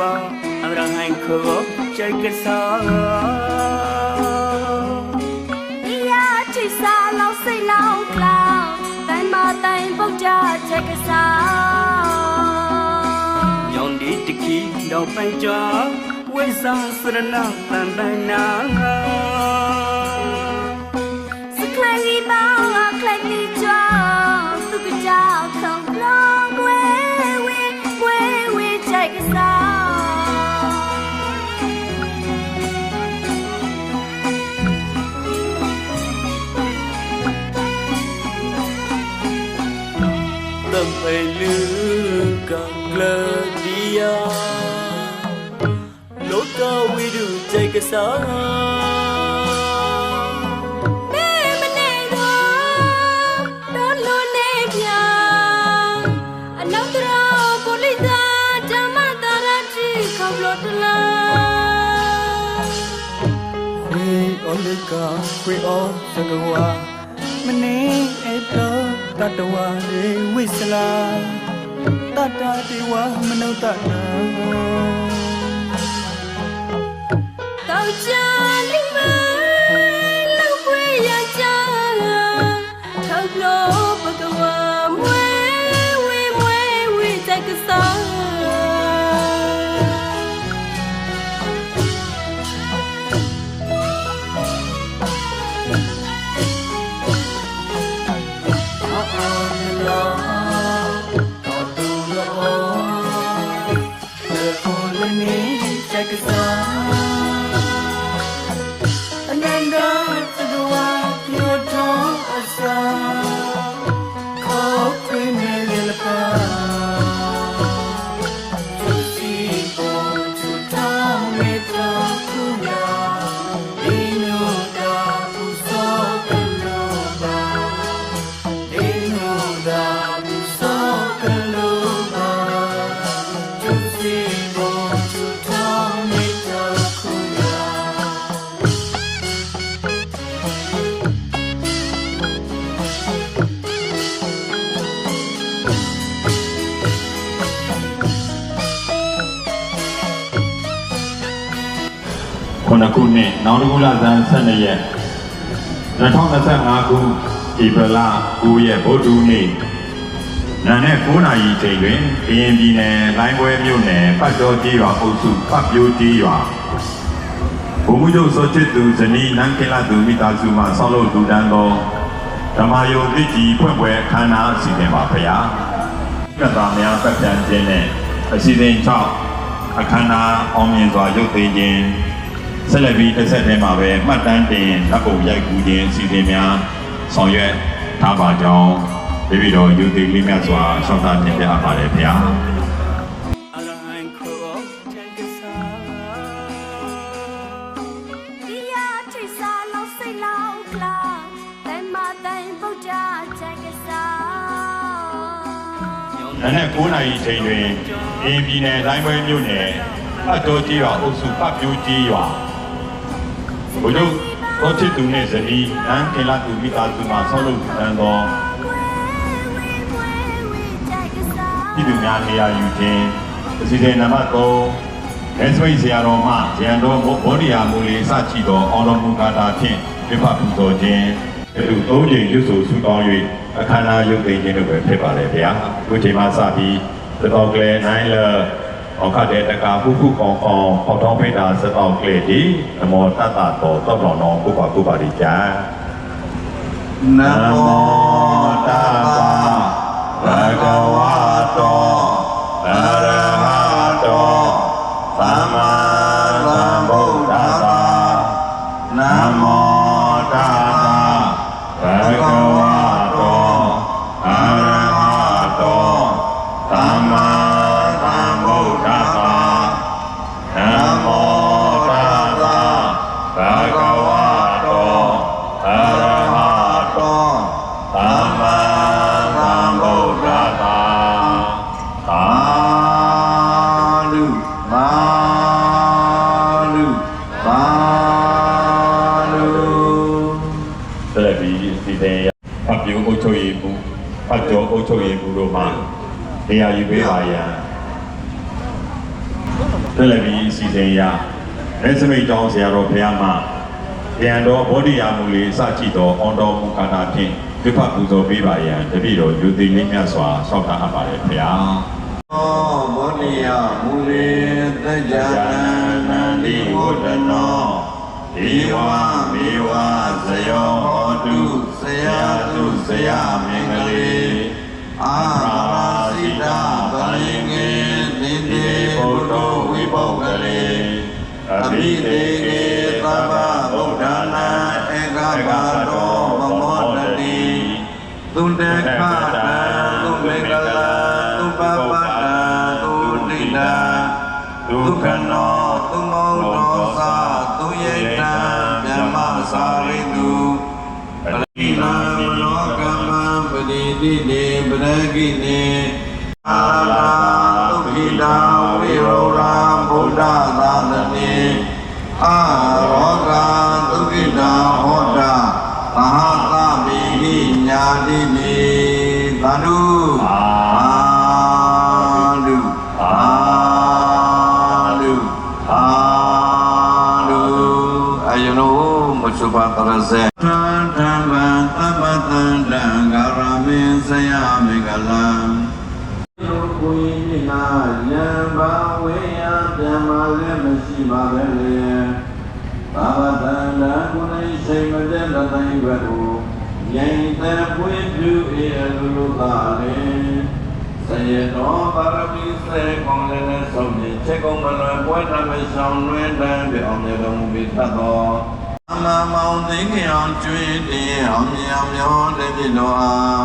မှာအမရဟိုင်ခိုချိုက်ကစားဒီရချစ်စာလောက်စိတ်လောက်လောင်တိုင်းမတိုင်းပုတ်ကြချိုက်ကစားညောင်ဒီတကီတော့ပန်ကြဝိဇာစရဏတန်တန်နာစကလေးပါကလေးနီချောသူကကြောက်ဆုံးလော Cause I luka gladia loka widu jaikasa me mane do don lo ne pya anotara polida dhamma tarachi kablotla we olika we all sagawa mane တတဝါလေဝိစလာတတတေဝမနုတတံတောက်ချာ လဇန်12ရက်2025ခုဧပြီလ9ရက်ဗုဒ္ဓဟူးနေ့နာနဲ့9နာရီချိန်တွင်ကရင်ပြည်နယ်လိုင်းပွဲမြို့နယ်ပတ်တော်ကြီးရွာအုပ်စုပတ်ပြိုးကြီးရွာဘုံမှုချုပ်စောချစ်သူဇနီးနန်းကင်လာသူမိသားစုမှဆောက်လုပ်လူတန်းသောဓမ္မယုံတိကြီးဖွင့်ပွဲအခမ်းအနားအစီအစဉ်ပါဗျာမြတ်သားများတက်ပြန်ခြင်းနဲ့အစီအစဉ်6အခမ်းအနားအောင်မြင်စွာရုပ်သိမ်းခြင်း ဆက်လက်ပြီးတစ်ဆက်တည်းမှာပဲမှတ်တမ်းတင်ဓာတ်ပုံရိုက်ကူးခြင်းအစီအစဉ်များဆောင်ရွက်ထားပါကြောင်းပြည်ပြည်တော်ယူသိလေးမြတ်စွာရှောက်တာတင်ပြအပ်ပါတယ်ခင်ဗျာနနက်9နာရီချိန်တွင်အေပြည်နယ်တိုင်းပွဲမြို့နယ်အတော်ကြီးရွာအုပ်စုပတ်ပြူကြီးရွာ ဘုရုပ်တော်ချစ်သူနှင့်ဇနီးနန်းခေလာသူမိသားစုမှာဆောက်လုပ်တန်းသောပြည်သူများနေရာယူခြင်းအစီအစဉ်နံပါတ်3လက်စွဲဆရာတော်မှဇန်တော်ဘောဓိယာမူလီစချီတော်အောင်တော်မူကာတာဖြင့်ပြပပူဇော်ခြင်းလူသုံးချိန်ရွတ်ဆိုဆုတောင်း၍အခမ်းအနားရုပ်သိမ်းခြင်းတို့ပဲဖြစ်ပါလေဗျာအခုချိန်မှစပြီးသတော်ကလေး9လ နိုင်လအောင်ခတဲ့တကာဟုခုကောင်ကောင်ပေါတောင်းဖိတာသတော်ကလေးဒီနမောတတ္တတော်တောက်တော်တော်ပုပ္ပါပုပ္ပါဒီကြာနမောတတ္တဘဂဝတောအရဟတောသမ္မာသမ္ဗုဒ္ဓတ္တနမောတတ္တဘဂဝတော အုပ်ချုပ်ရေးမှုတို့မှနေရာယူပေးပါရန်ဆက်လက်ပြီးစီစဉ်ရရဲစမိတ်တောင်းဆရာတော်ဘုရားမှပြန်တော်ဘောဓိယာမူလေးစကြည့်တော်အွန်တော်မူခန္ဓာဖြင့်ပြဖပူဇော်ပေးပါရန်တပည့်တော်ယူသိလေးမြတ်စွာဆောက်ထားအပ်ပါတယ်ဘုရားသောဘောဓိယမူလေသัจจတနန္တိဝတ္တနောဒီဝမေဝဇယောဟောတုဆရာတုဆရာမင်္ဂလေ အာရာစိတပရိငေတိတိဘုဒ္ဓဝိပုဂ္ဂလေအဘိတေကေသဗ္ဗဗုဒ္ဓနာဧကပါတောမမောတတိသုတ္တခတံသုမေကလံသုပပတ္တံသုတိတံဒုက္ခနော တိတိတေပရကိနေအာလာသုခိတာဝိရောရာဗုဒ္ဓသာသနေအာ တတိုင်းဘက်ကိုယင်တဲ့ပွေပြုအေအလူလူသာလေဆယေတော်ပါရမီစေကောင်းလည်းနဲ့ဆုံးဖြင့်ချက်ကုန်မလွယ်ပွဲတမဆောင်လွင်တန်းပြအောင်မြတ်တော်မူပြီးသတ်တော်အမမောင်သိငယ်အောင်ကျွေးတင်အောင်မြောင်မျောတဲ့ပြတော်အား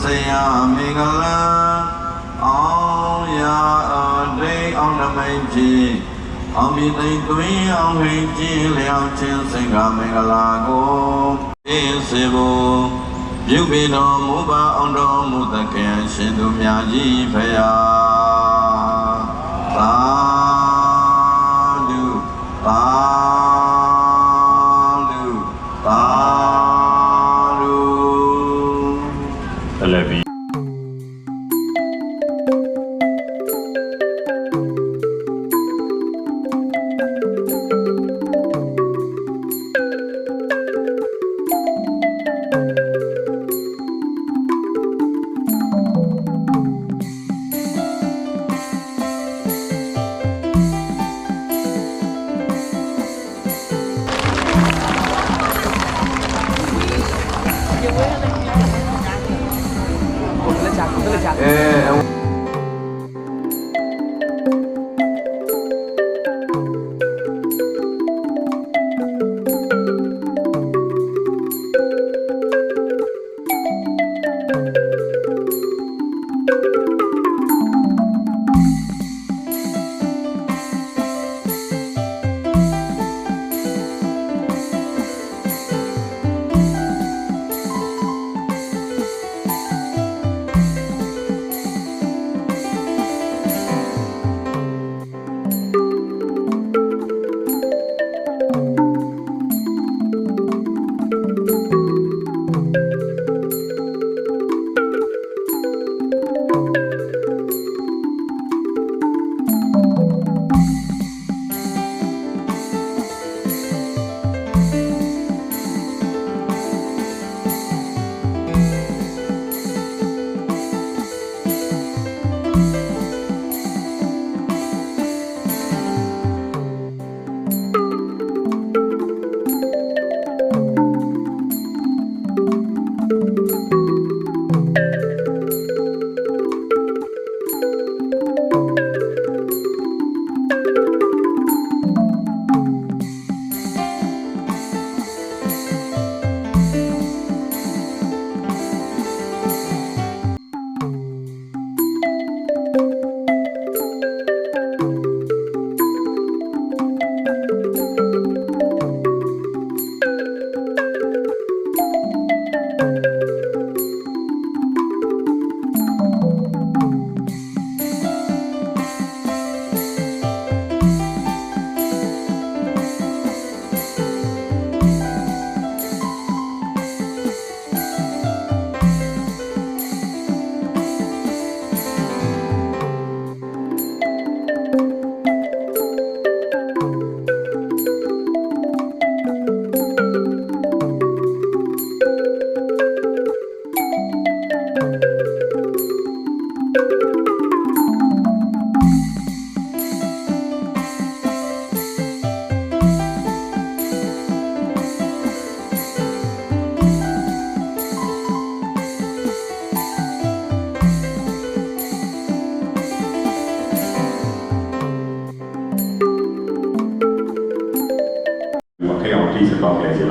ဆရာမေကလာအောင်ရာအတိတ်အောင်နမိတ်ကြီး အောင်မြင်သိသွင်းအောင်ဟိတ်ကြီးလျောက်ခြင်းစင်္ဂမင်္ဂလာကိုအင်းစေဖို့ပြုပေတော်မူပါအောင်တော်မူသခင်ရှင်သူမြတ်ကြီးဖရာသာ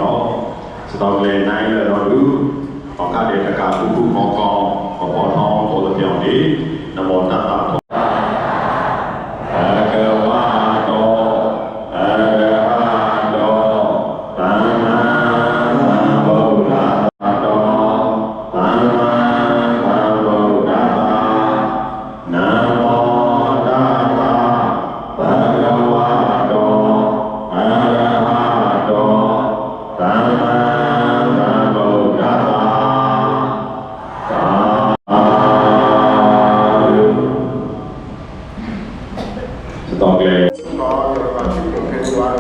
တော့ကလေးစီတော့စတော့ကလေးနိုင်ရတော့လူဟောကတဲ့တကာခုခုဟောကောင်းဟောပေါ်ထောင်းပေါ်တဲ့ပြောင်းဒီနမောတတ္တ သတော်ကလေးတော့ဘာဖြစ်လို့ခဲသွား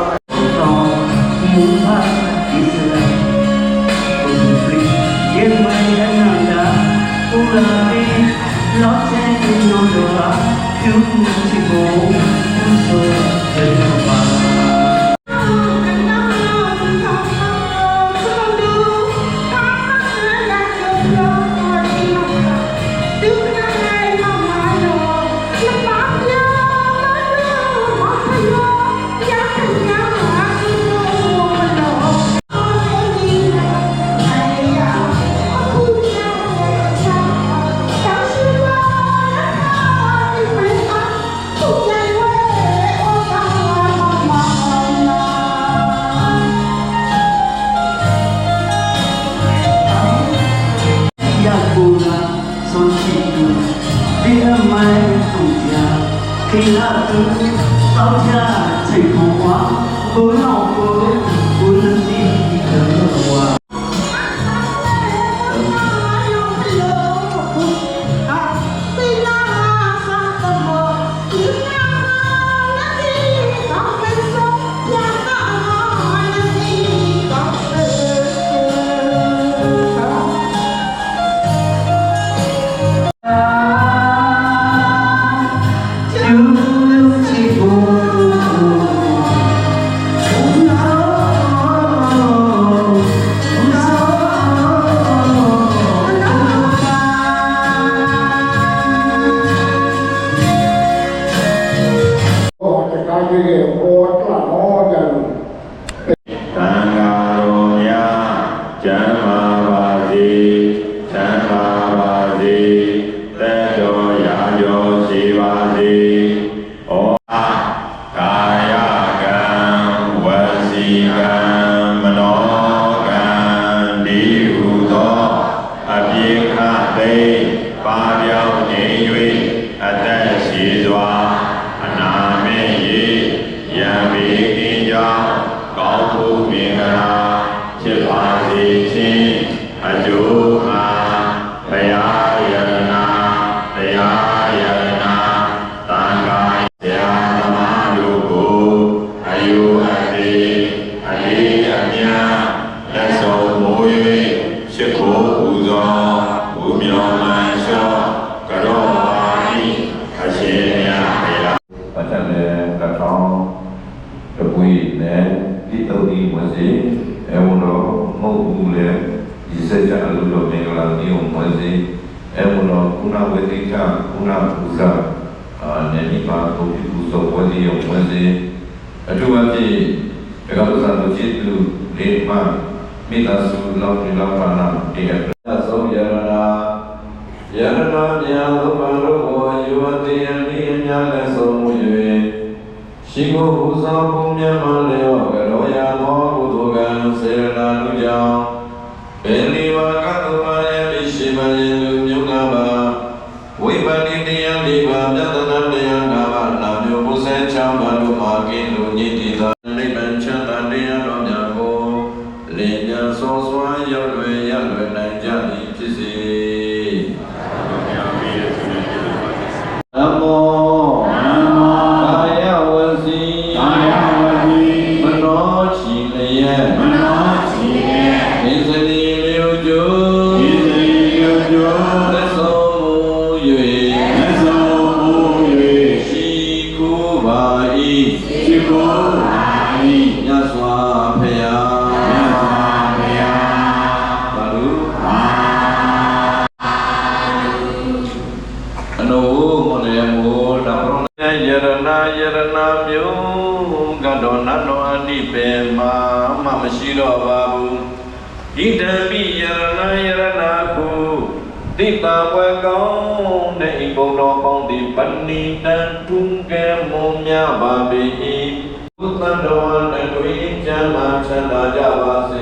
တယ် Muha Israel Putri Yang Mayananda Ulari Lotte Inodoa ခိလာတုသောကြစိတ်ခေါ်ဝါဘုံတော် ခ ဒီတော်ဒီမစေအဝတော်မဟုတ်ဘူးလေဒီစကြအလိုတော်မင်္ဂလာဒီုံမစေအဝတော်ကုဏဝေတိကကုဏပူဇာအာနေမိပါဘုရားပူဇော်ဝစီယုံမစေအထူးအဖြင့်တက္ကသိုလ်စာတို့จิตလူလေးမှမိသားစုလောက်ဒီလောက်ပါနာဒီအဆုံးယရနာယရနာမြာသုပံတို့ကိုယူဝတိယနိအများလည်းဆုံးမ၍ရှိကိုပူဇော်ပုံမြတ်မှလျောကရော ယာသောကုသိုလ်ကံစေရနာလူကြောင့်ပင်လီဝါကတုမာယမိရှိမယင်လူမြုံနာပါဝိပန္တိတရားဒီပါပြတနာတရားကဘာနာမျိုးဘုဇေချမ်းပါတို့ နတ်တော်အနိပေမာမှမရှိတော့ပါဘူးဣဒံပိယရဏယရဏခုတိပါဝေကောင်းတဲ့ဤဘုံတော်ပေါင်းသည်ပဏိတံထုံကဲမုံများပါပေ၏ဘုသံတော်နဲ့တို့ဤကျမ်းမာချမ်းသာကြပါစေ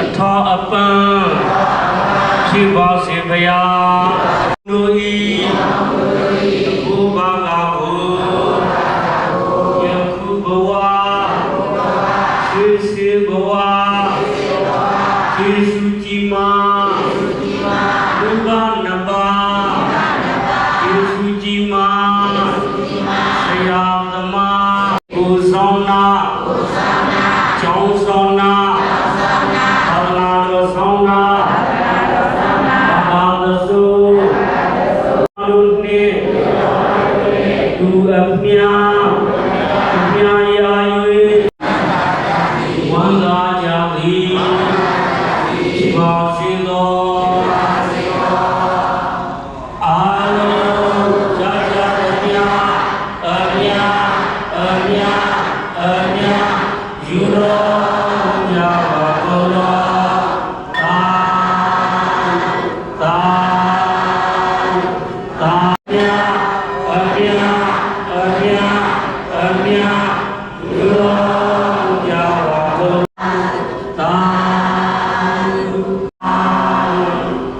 အထာအပံဖြစ်ပါစေဖရာနု do a meow.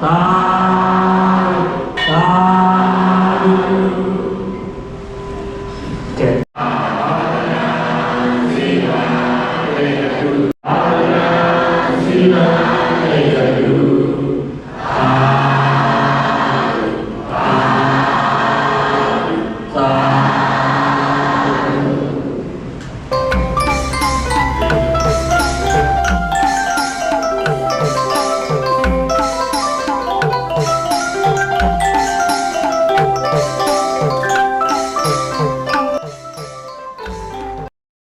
Tá.